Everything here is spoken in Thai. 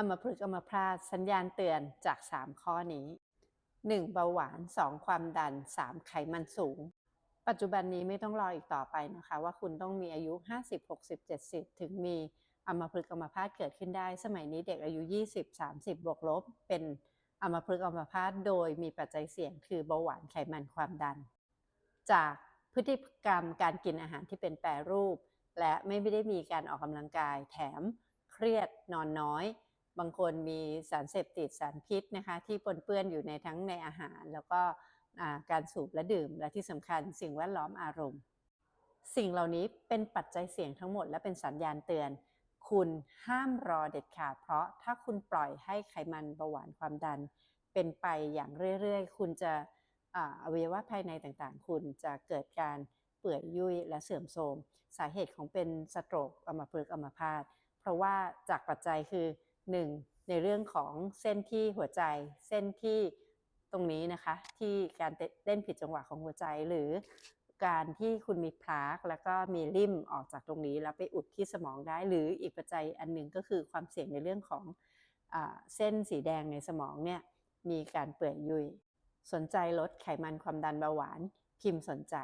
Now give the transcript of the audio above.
อัมพฤกษ์อัมพาตสัญญาณเตือนจาก 3 ข้อนี้ 1. เบาหวาน 2. ความดัน 3. ไขมันสูง ปัจจุบันนี้ไม่ต้องรออีกต่อไปนะคะ ว่าคุณต้องมีอายุ 50 60 70 ถึงมีอัมพฤกษ์อัมพาตเกิดขึ้นได้ สมัยนี้เด็กอายุ 20 30 บวกลบ เป็นอัมพฤกษ์อัมพาตโดยมีปัจจัยเสี่ยงคือเบาหวานไขมันความดัน จากพฤติกรรมการกินอาหารที่เป็นแปรรูป และไม่ได้มีการออกกำลังกายแถมเครียดนอนน้อย บางคนมีสารเสพติดสารพิษนะคะที่ปนเปื้อนอยู่ในทั้งในอาหาร แล้วก็การสูบและดื่ม และที่สำคัญสิ่งแวดล้อมอารมณ์ สิ่งเหล่านี้เป็นปัจจัยเสี่ยงทั้งหมด และเป็นสัญญาณเตือน คุณห้ามรอเด็ดขาด เพราะถ้าคุณปล่อยให้ไขมันเบาหวานความดัน เป็นไปอย่างเรื่อยๆ คุณจะอ่าอวัยวะภายในต่างๆ คุณจะเกิดการเปื่อยยุ่ยและเสื่อมโทรม สาเหตุของเป็นสโตรกอัมพฤกษ์อัมพาตเพราะว่าจากปัจจัยคือ 1. ในเรื่องของเส้นที่หัวใจ เส้นที่ตรงนี้นะคะ ที่การเต้นผิดจังหวะของหัวใจหรือการที่คุณมีพลากแล้วก็มีริ่มออกจากตรงนี้ แล้วไปอุดที่สมองได้ หรืออีกปัจจัยอันหนึ่งก็คือความเสี่ยงในเรื่องของอเส้นสีแดงในสมองเนี่ยมีการเปื่อยยุย สนใจลดไขมันความดันเบาหวานพิมพ์สนใจ